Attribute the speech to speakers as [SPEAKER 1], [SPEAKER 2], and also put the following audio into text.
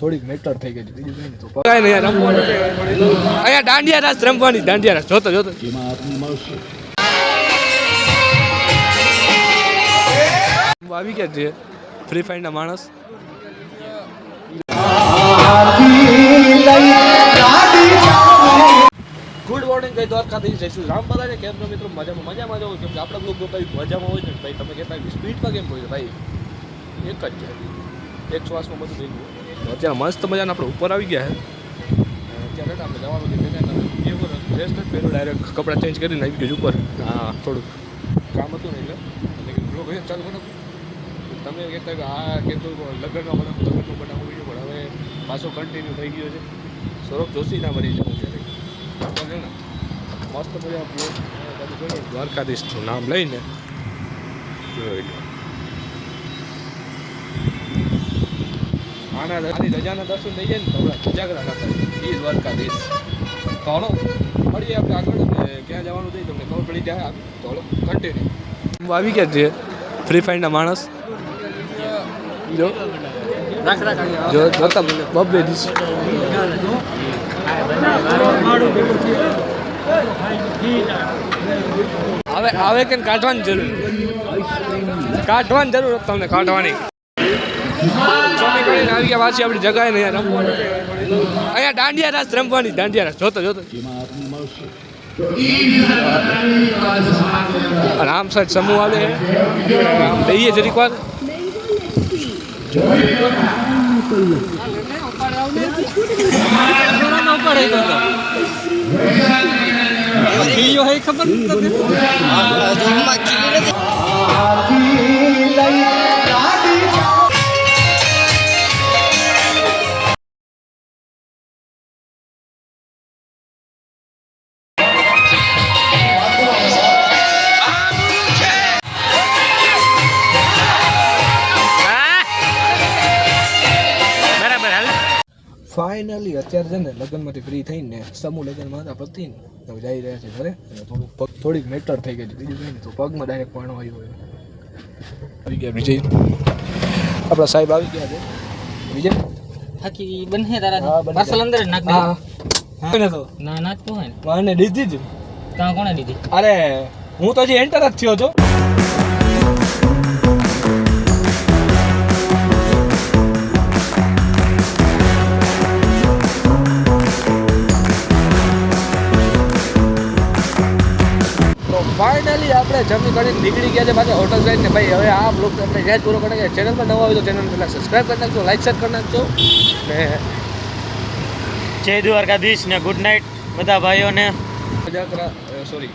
[SPEAKER 1] થોડીક મેટર થઈ ગઈ બીજું કઈ નહીં. તો
[SPEAKER 2] કાંઈ નહીં. અહીંયા દાંડિયા રાસ રમવાની દાંડિયા રાસ જોતો. જોતો આવી ગયા છે ફ્રી ફાયરના માણસ. ગુડ મોર્નિંગ કઈ દ્વારકાથી જય શ્રી રામ બધાને. કેમ છો મિત્રો? મજામાં મજામાં જવું કેમ કે આપણા લોકો ભાઈ મજામાં હોય છે ને? ભાઈ તમે કહેતા સ્પીડમાં કેમ હોય ભાઈ એક જ છે. એક શ્વાસમાં બધું થઈ ગયું. અત્યારે મસ્ત મજાના આપણે ઉપર આવી ગયા છે અત્યારે આપણે જવાનું છે ડ્રેસ નથી પહેલું ડાયરેક્ટ કપડાં ચેન્જ કરીને આવી ગયું ઉપર. હા થોડુંક. કામ હતું ને એટલે. એટલે કે બ્લોગ અહીંયા ચાલુ કરો તમે કહેતા કે આ કહેતું લગ્નનો બનાવું લગ્નનો બનાવું વીડિયો પણ. હવે પાછો કન્ટિન્યુ થઈ ગયો છે. સૌરભ જોશી ના બની જવું ત્યારે ને મસ્ત મજા બ્લોગ દ્વારકાધીશનું નામ લઈને. જોઈ લો. આની રજાના દર્શન થઈ જાય ને તો આપણે ઉજાગરા ના થાય એ દ્વારકાધીશ તો હલો, મળીએ આપણે આગળ ક્યાં જવાનું થઈ તમને ખબર પડી જાય તો હલો કન્ટિન્યુ આવી ગયા છે ફ્રી ફાયરના માણસ. જો. જો, જોતા બબ્બે દીશ હવે હવે કે કાઢવાની જરૂર? કાઢવાની જરૂર તમને કાઢવાની. પાછી આપણી જગાએ ને અહીંયા દાંડિયા રાસ રમવાની, દાંડિયા રાસ. જોતો જોતો. અને સાહેબ સમૂહ આવે આમ દઈએ જરીક વાર ફાઇનલી અત્યારે છે ને લગ્નમાંથી ફ્રી થઈને સમૂહ લગ્નમાં હતા પતિને હવે જઈ રહ્યા છે ઘરે. અને થોડુંક પગ થોડીક મેટર થઈ ગઈ છે. બીજું કંઈ નહીં. તો પગમાં ડાયરેક્ટ પાણો આવ્યો આવી ગયા વિજય. આપણા સાહેબ આવી ગયા છે. વિજય?
[SPEAKER 3] થાકી બંને તારા પાર્સલ અંદર જ નાખ
[SPEAKER 1] હા તો?
[SPEAKER 3] ના નાખતો હોય ને.
[SPEAKER 1] મને દીધી જ.
[SPEAKER 3] ત્યાં કોણે દીધી?
[SPEAKER 1] અરે હું તો હજી એન્ટર જ થયો છો. ફાઇનલી આપણે જમી કરીને નીકળી ગયા છે પાછા હોટલ જઈને ભાઈ હવે આ બ્લોગ આપણે જ્યાં જ પૂરો કરી નાખીએ. ચેનલમાં નવા આવ્યો તો ચેનલ પહેલાં સબસ્ક્રાઈબ કરી નાખજો લાઈક શેર કરી નાખજો. ને
[SPEAKER 3] જય દ્વારકાધીશ ને ગુડ નાઇટ બધા ભાઈઓને.
[SPEAKER 1] સોરી